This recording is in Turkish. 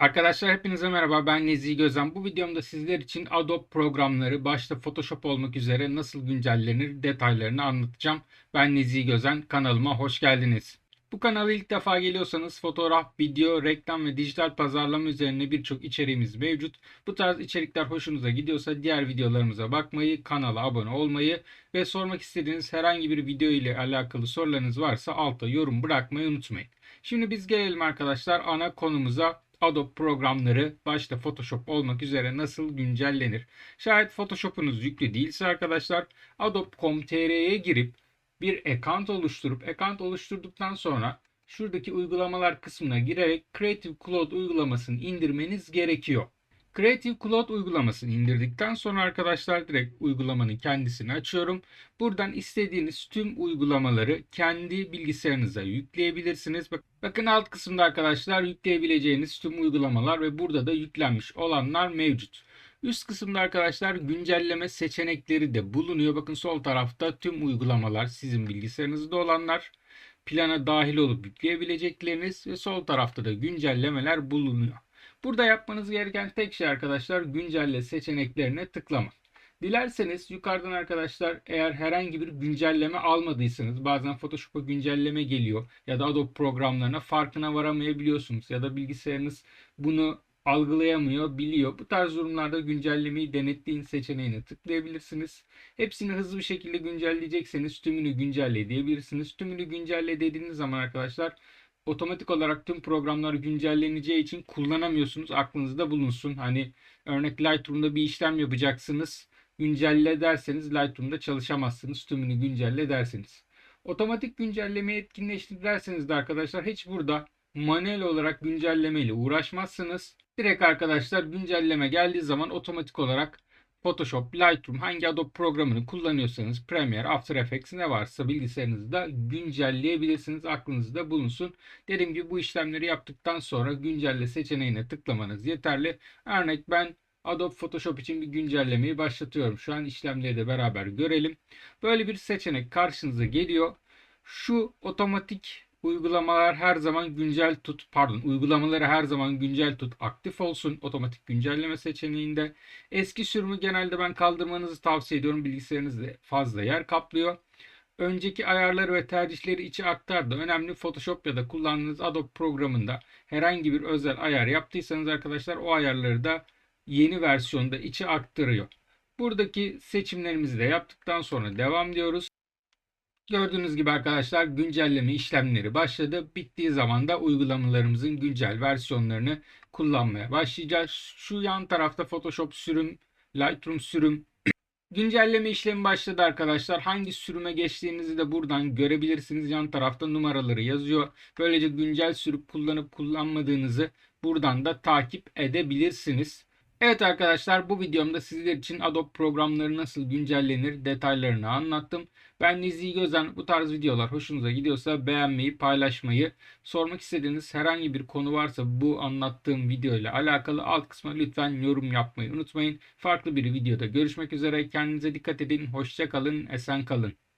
Arkadaşlar hepinize merhaba ben Nezih Gözen. Bu videomda sizler için Adobe programları başta Photoshop olmak üzere nasıl güncellenir detaylarını anlatacağım. Ben Nezih Gözen kanalıma hoş geldiniz. Bu kanala ilk defa geliyorsanız fotoğraf, video, reklam ve dijital pazarlama üzerine birçok içeriğimiz mevcut. Bu tarz içerikler hoşunuza gidiyorsa diğer videolarımıza bakmayı, kanala abone olmayı ve sormak istediğiniz herhangi bir video ile alakalı sorularınız varsa altta yorum bırakmayı unutmayın. Şimdi biz gelelim arkadaşlar ana konumuza Adobe programları başta Photoshop olmak üzere nasıl güncellenir? Şayet Photoshop'unuz yüklü değilse arkadaşlar adobe.com.tr'ye girip bir account oluşturup account oluşturduktan sonra şuradaki uygulamalar kısmına girerek Creative Cloud uygulamasını indirmeniz gerekiyor. Creative Cloud uygulamasını indirdikten sonra arkadaşlar direkt uygulamanın kendisini açıyorum. Buradan istediğiniz tüm uygulamaları kendi bilgisayarınıza yükleyebilirsiniz. Bak- Bakın alt kısımda arkadaşlar yükleyebileceğiniz tüm uygulamalar ve burada da yüklenmiş olanlar mevcut. Üst kısımda arkadaşlar güncelleme seçenekleri de bulunuyor. Bakın sol tarafta tüm uygulamalar sizin bilgisayarınızda olanlar plana dahil olup yükleyebilecekleriniz ve sol tarafta da güncellemeler bulunuyor. Burada yapmanız gereken tek şey arkadaşlar güncelle seçeneklerine tıklamak. Dilerseniz yukarıdan arkadaşlar eğer herhangi bir güncelleme almadıysanız bazen Photoshop'a güncelleme geliyor ya da Adobe programlarına farkına varamayabiliyorsunuz ya da bilgisayarınız bunu algılayamıyor, biliyor. Bu tarz durumlarda güncellemeyi denetleyin seçeneğine tıklayabilirsiniz. Hepsini hızlı bir şekilde güncelleyecekseniz tümünü güncelle diyebilirsiniz. Tümünü güncelle dediğiniz zaman arkadaşlar otomatik olarak tüm programlar güncelleneceği için kullanamıyorsunuz. Aklınızda bulunsun. Hani örnek Lightroom'da bir işlem yapacaksınız. Güncelle derseniz Lightroom'da çalışamazsınız. Tümünü güncelle derseniz. Otomatik güncellemeyi etkinleştir derseniz de arkadaşlar hiç burada manuel olarak güncellemeyle uğraşmazsınız. Direkt arkadaşlar güncelleme geldiği zaman otomatik olarak Photoshop, Lightroom hangi Adobe programını kullanıyorsanız Premiere, After Effects ne varsa bilgisayarınızda güncelleyebilirsiniz. Aklınızda bulunsun. Dediğim gibi bu işlemleri yaptıktan sonra güncelle seçeneğine tıklamanız yeterli. Örnek ben Adobe Photoshop için bir güncellemeyi başlatıyorum. Şu an işlemleri de beraber görelim. Böyle bir seçenek karşınıza geliyor. Şu otomatik uygulamalar her zaman güncel tut pardon uygulamaları her zaman güncel tut aktif olsun otomatik güncelleme seçeneğinde. Eski sürümü genelde ben kaldırmanızı tavsiye ediyorum. Bilgisayarınızda fazla yer kaplıyor. Önceki ayarları ve tercihleri içe aktar da önemli. Photoshop ya da kullandığınız Adobe programında herhangi bir özel ayar yaptıysanız arkadaşlar o ayarları da yeni versiyonda içe aktarıyor. Buradaki seçimlerimizi de yaptıktan sonra devam diyoruz. Gördüğünüz gibi arkadaşlar güncelleme işlemleri başladı. Bittiği zaman da uygulamalarımızın güncel versiyonlarını kullanmaya başlayacağız. Şu yan tarafta Photoshop sürüm, Lightroom sürüm güncelleme işlemi başladı arkadaşlar. Hangi sürüme geçtiğinizi de buradan görebilirsiniz. Yan tarafta numaraları yazıyor. Böylece güncel sürüp kullanıp kullanmadığınızı buradan da takip edebilirsiniz. Evet arkadaşlar bu videomda sizler için Adobe programları nasıl güncellenir detaylarını anlattım. Ben Nizi Gözen bu tarz videolar hoşunuza gidiyorsa beğenmeyi, paylaşmayı, sormak istediğiniz herhangi bir konu varsa bu anlattığım video ile alakalı alt kısma lütfen yorum yapmayı unutmayın. Farklı bir videoda görüşmek üzere. Kendinize dikkat edin. Hoşça kalın, esen kalın.